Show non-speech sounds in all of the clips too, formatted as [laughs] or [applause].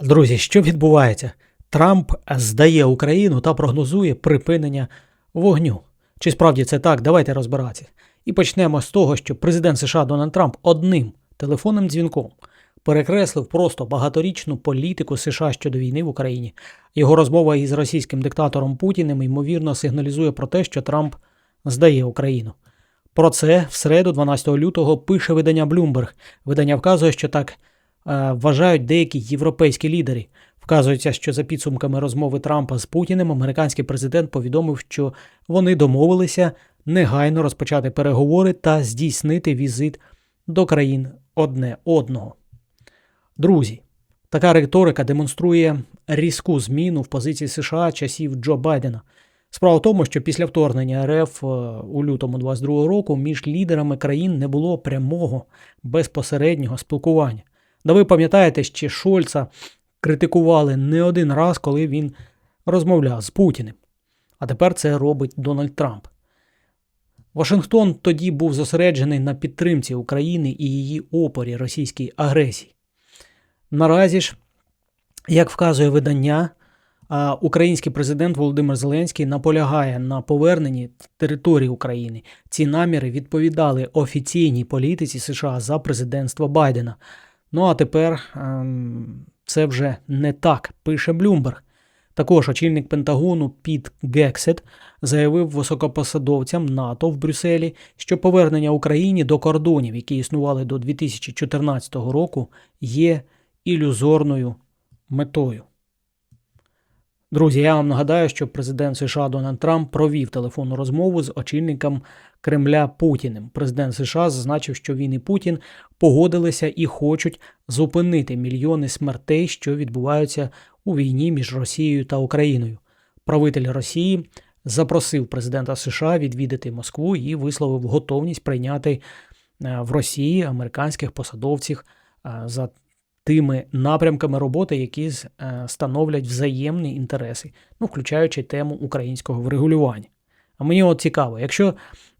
Друзі, що відбувається? Трамп здає Україну та прогнозує припинення вогню. Чи справді це так? Давайте розбиратися. І почнемо з того, що президент США Дональд Трамп одним телефонним дзвінком перекреслив просто багаторічну політику США щодо війни в Україні. Його розмова із російським диктатором Путіним ймовірно сигналізує про те, що Трамп здає Україну. Про це в середу, 12 лютого, пише видання Bloomberg. Видання вказує, що так вважають деякі європейські лідери. Вказується, що за підсумками розмови Трампа з Путіним, американський президент повідомив, що вони домовилися негайно розпочати переговори та здійснити візит до країн одне одного. Друзі, така риторика демонструє різку зміну в позиції США часів Джо Байдена. Справа в тому, що після вторгнення РФ е, у лютому 22 року між лідерами країн не було прямого безпосереднього спілкування. Да ви пам'ятаєте, ще Шольца критикували не один раз, коли він розмовляв з Путіним. А тепер це робить Дональд Трамп. Вашингтон тоді був зосереджений на підтримці України і її опорі російській агресії. Наразі ж, як вказує видання, український президент Володимир Зеленський наполягає на поверненні території України. Ці наміри відповідали офіційній політиці США за президентства Байдена. Ну а тепер ем, це вже не так, пише Блюмберг. Також очільник Пентагону Піт Гексет заявив високопосадовцям НАТО в Брюсселі, що повернення Україні до кордонів, які існували до 2014 року, є ілюзорною метою. Друзі, я вам нагадаю, що президент США Дональд Трамп провів телефонну розмову з очільником Кремля Путіним. Президент США зазначив, що він і Путін погодилися і хочуть зупинити мільйони смертей, що відбуваються у війні між Росією та Україною. Правитель Росії запросив президента США відвідати Москву і висловив готовність прийняти е, в Росії американських посадовців е, за тими напрямками роботи, які е, становлять взаємні інтереси, ну, включаючи тему українського врегулювання. А мені от цікаво, якщо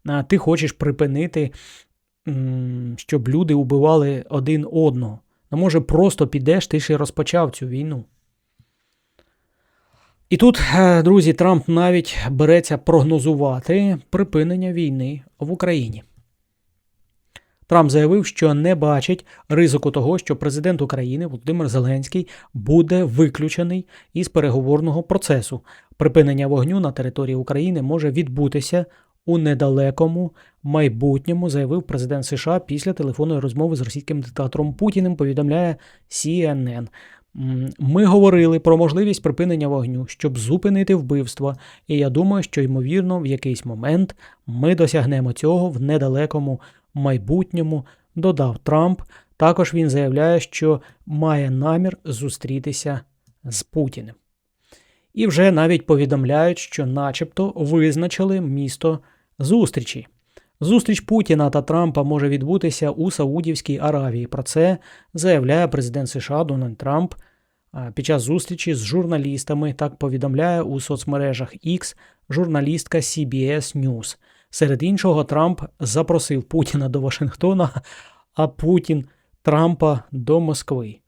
е, ти хочеш припинити, щоб люди убивали один одного, ну може просто підеш, ти і розпочав цю війну. І тут, е, друзі, Трамп навіть береться прогнозувати припинення війни в Україні. Трамп заявив, що не бачить ризику того, що президент України Володимир Зеленський буде виключений із переговорного процесу. Припинення вогню на території України може відбутися у недалекому майбутньому, заявив президент США після телефонної розмови з російським диктатором Путіним. Повідомляє CNN. Ми говорили про можливість припинення вогню, щоб зупинити вбивства, і я думаю, що ймовірно в якийсь момент ми досягнемо цього в недалекому майбутньому, додав Трамп. Також він заявляє, що має намір зустрітися з Путіним. І вже навіть повідомляють, що начебто визначили місто зустрічі. Зустріч Путіна та Трампа може відбутися у Саудівській Аравії. Про це заявляє президент США Дональд Трамп під час зустрічі з журналістами. Так повідомляє у соцмережах X журналістка CBS News. Серед іншого, Трамп запросив Путіна до Вашингтона, а Путін Трампа до Москви.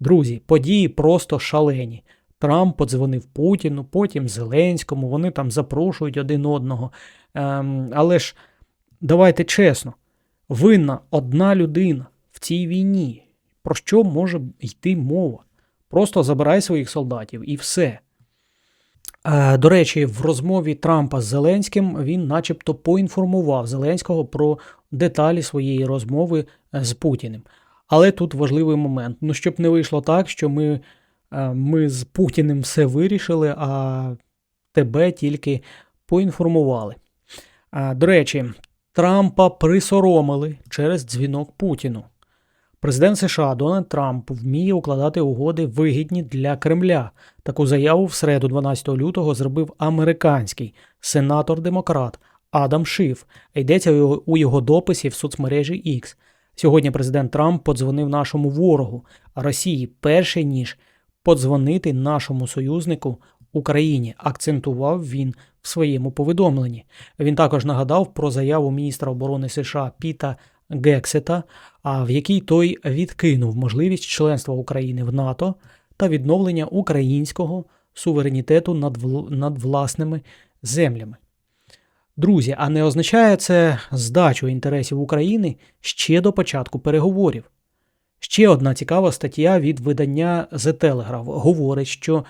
Друзі, події просто шалені. Трамп подзвонив Путіну, потім Зеленському, вони там запрошують один одного. Ем, але ж давайте чесно, винна одна людина в цій війні. Про що може йти мова? Просто забирай своїх солдатів і все. Е, До речі, в розмові Трампа з Зеленським він начебто поінформував Зеленського про деталі своєї розмови е, з Путіним. Але тут важливий момент. Ну, щоб не вийшло так, що ми, е, ми з Путіним все вирішили, а тебе тільки поінформували. До речі, Трампа присоромили через дзвінок Путіну. Президент США Дональд Трамп вміє укладати угоди вигідні для Кремля. Таку заяву в середу 12 лютого зробив американський сенатор-демократ Адам Шиф. Йдеться у його, дописі в соцмережі X. Сьогодні президент Трамп подзвонив нашому ворогу Росії перше ніж подзвонити нашому союзнику Україні, акцентував він в своєму повідомленні. Він також нагадав про заяву міністра оборони США Піта Гексета, а в якій той відкинув можливість членства України в НАТО та відновлення українського суверенітету над, вл- над власними землями. Друзі, а не означає це здачу інтересів України ще до початку переговорів. Ще одна цікава стаття від видання The Telegraph говорить, що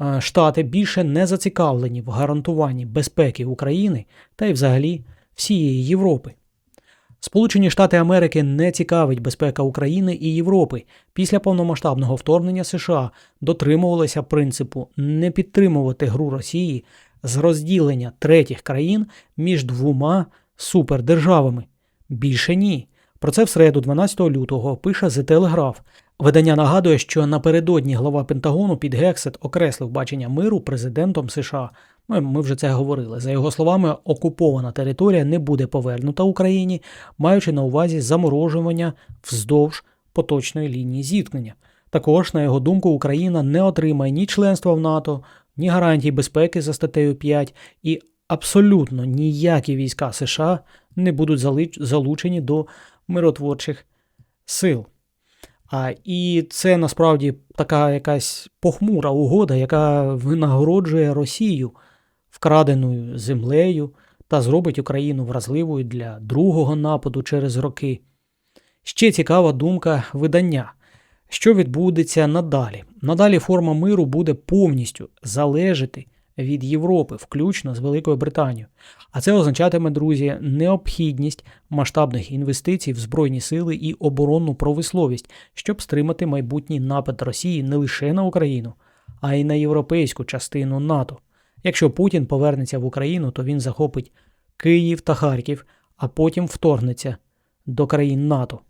е, Штати більше не зацікавлені в гарантуванні безпеки України та й взагалі всієї Європи. Сполучені Штати Америки не цікавить безпека України і Європи. Після повномасштабного вторгнення США дотримувалися принципу не підтримувати гру Росії з розділення третіх країн між двома супердержавами. Більше ні. Про це в середу, 12 лютого, пише The Telegraph. Видання нагадує, що напередодні глава Пентагону під Гексет окреслив бачення миру президентом США. Ми, ми вже це говорили. За його словами, окупована територія не буде повернута Україні, маючи на увазі заморожування вздовж поточної лінії зіткнення. Також, на його думку, Україна не отримає ні членства в НАТО, ні гарантій безпеки за статтею 5, і абсолютно ніякі війська США не будуть залучені до миротворчих сил. А, і це насправді така якась похмура угода, яка винагороджує Росію вкраденою землею та зробить Україну вразливою для другого нападу через роки. Ще цікава думка видання. Що відбудеться надалі? Надалі форма миру буде повністю залежати від Європи, включно з Великою Британією. А це означатиме, друзі, необхідність масштабних інвестицій в збройні сили і оборонну промисловість, щоб стримати майбутній напад Росії не лише на Україну, а й на європейську частину НАТО. Якщо Путін повернеться в Україну, то він захопить Київ та Харків, а потім вторгнеться до країн НАТО.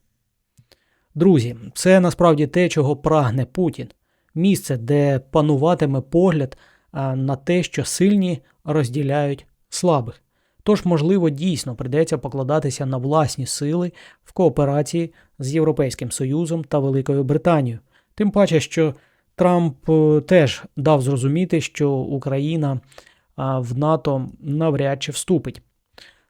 Друзі, це насправді те, чого прагне Путін. Місце, де пануватиме погляд на те, що сильні розділяють слабих. Тож, можливо, дійсно прийдеться покладатися на власні сили в кооперації з Європейським Союзом та Великою Британією. Тим паче, що Трамп е, теж дав зрозуміти, що Україна в НАТО навряд чи вступить.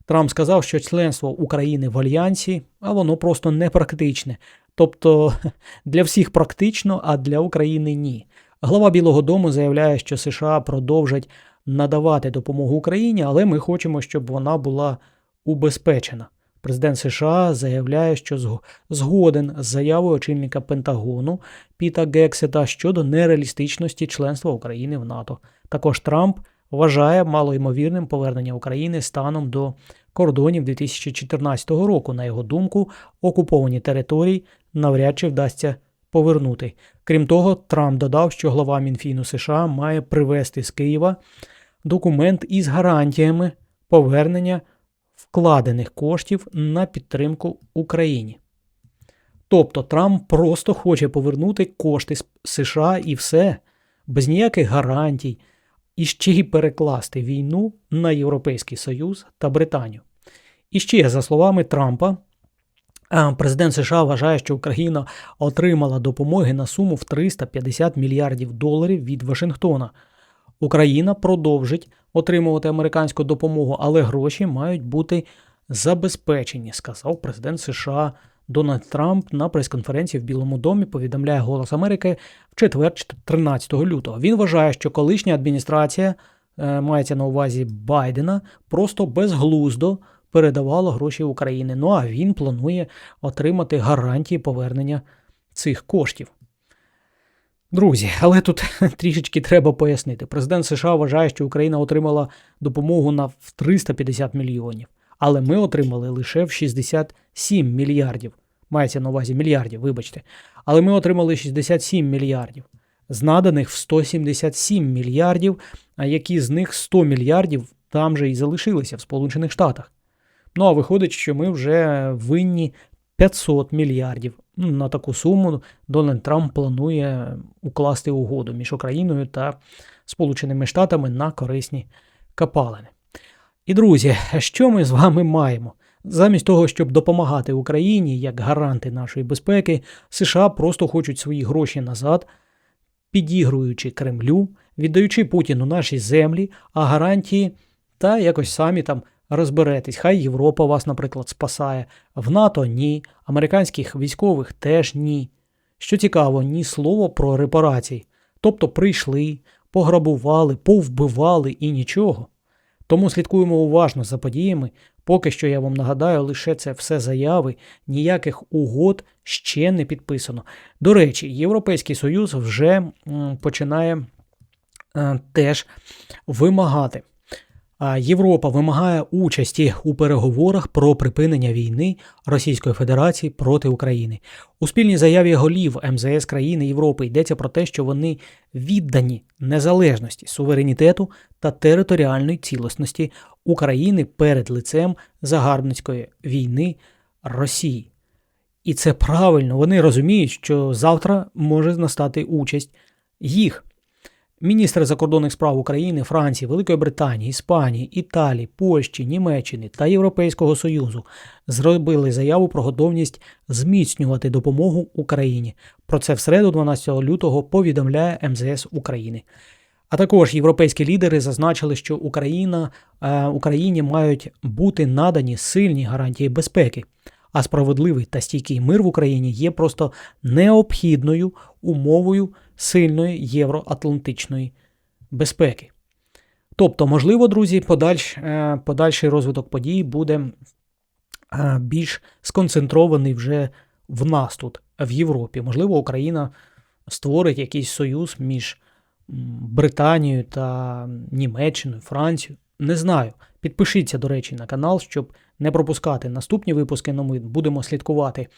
Трамп сказав, що членство України в альянсі, а воно просто непрактичне. Тобто [laughs] для всіх практично, а для України ні. Глава Білого Дому заявляє, що США продовжать надавати допомогу Україні, але ми хочемо, щоб вона була убезпечена. Президент США заявляє, що згоден з заявою очільника Пентагону Піта Гексета щодо нереалістичності членства України в НАТО. Також Трамп вважає малоймовірним повернення України станом до кордонів 2014 року. На його думку, окуповані території навряд чи вдасться повернути. Крім того, Трамп додав, що глава Мінфіну США має привезти з Києва документ із гарантіями повернення вкладених коштів на підтримку Україні. Тобто Трамп просто хоче повернути кошти з США і все, без ніяких гарантій, і ще й перекласти війну на Європейський Союз та Британію. І ще, за словами Трампа, Президент США вважає, що Україна отримала допомоги на суму в 350 мільярдів доларів від Вашингтона. Україна продовжить отримувати американську допомогу, але гроші мають бути забезпечені, сказав президент США Дональд Трамп на прес-конференції в Білому домі. Повідомляє Голос Америки в четвер, 13 лютого. Він вважає, що колишня адміністрація е, мається на увазі Байдена просто безглуздо передавала гроші України. Ну а він планує отримати гарантії повернення цих коштів. Друзі, але тут [laughs] трішечки треба пояснити. Президент США вважає, що Україна отримала допомогу на 350 мільйонів, але ми отримали лише в 67 мільярдів. Мається на увазі мільярдів, вибачте. Але ми отримали 67 мільярдів. З наданих в 177 мільярдів, а які з них 100 мільярдів там же і залишилися в Сполучених Штатах. Ну а виходить, що ми вже винні 500 мільярдів. Ну, На таку суму Дональд Трамп планує укласти угоду між Україною та Сполученими Штатами на корисні капалини. І друзі, що ми з вами маємо? Замість того, щоб допомагати Україні як гаранти нашої безпеки, США просто хочуть свої гроші назад, підігруючи Кремлю, віддаючи Путіну наші землі, а гарантії та якось самі там розберетесь. Хай Європа вас, наприклад, спасає. В НАТО ні, американських військових теж ні. Що цікаво, ні слова про репарації. Тобто прийшли, пограбували, повбивали і нічого. Тому слідкуємо уважно за подіями. Поки що я вам нагадаю, лише це все заяви, ніяких угод ще не підписано. До речі, Європейський Союз вже починає е, теж вимагати. А Європа вимагає участі у переговорах про припинення війни Російської Федерації проти України. У спільній заяві голів МЗС країни Європи йдеться про те, що вони віддані незалежності, суверенітету та територіальної цілісності України перед лицем загарбницької війни Росії. І це правильно. Вони розуміють, що завтра може настати участь їх. Міністри закордонних справ України, Франції, Великої Британії, Іспанії, Італії, Польщі, Німеччини та Європейського Союзу зробили заяву про готовність зміцнювати допомогу Україні. Про це в середу, 12 лютого, повідомляє МЗС України. А також європейські лідери зазначили, що Україна, е, Україні мають бути надані сильні гарантії безпеки. А справедливий та стійкий мир в Україні є просто необхідною умовою сильної євроатлантичної безпеки. Тобто, можливо, друзі, подальш, е, подальший розвиток подій буде е, більш сконцентрований вже в нас тут, в Європі. Можливо, Україна створить якийсь союз між Британією та Німеччиною, Францією. Не знаю. Підпишіться, до речі, на канал, щоб не пропускати наступні випуски. Но ми будемо слідкувати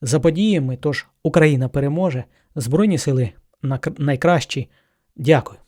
за подіями. Тож Україна переможе, Збройні сили на- найкращі. Дякую.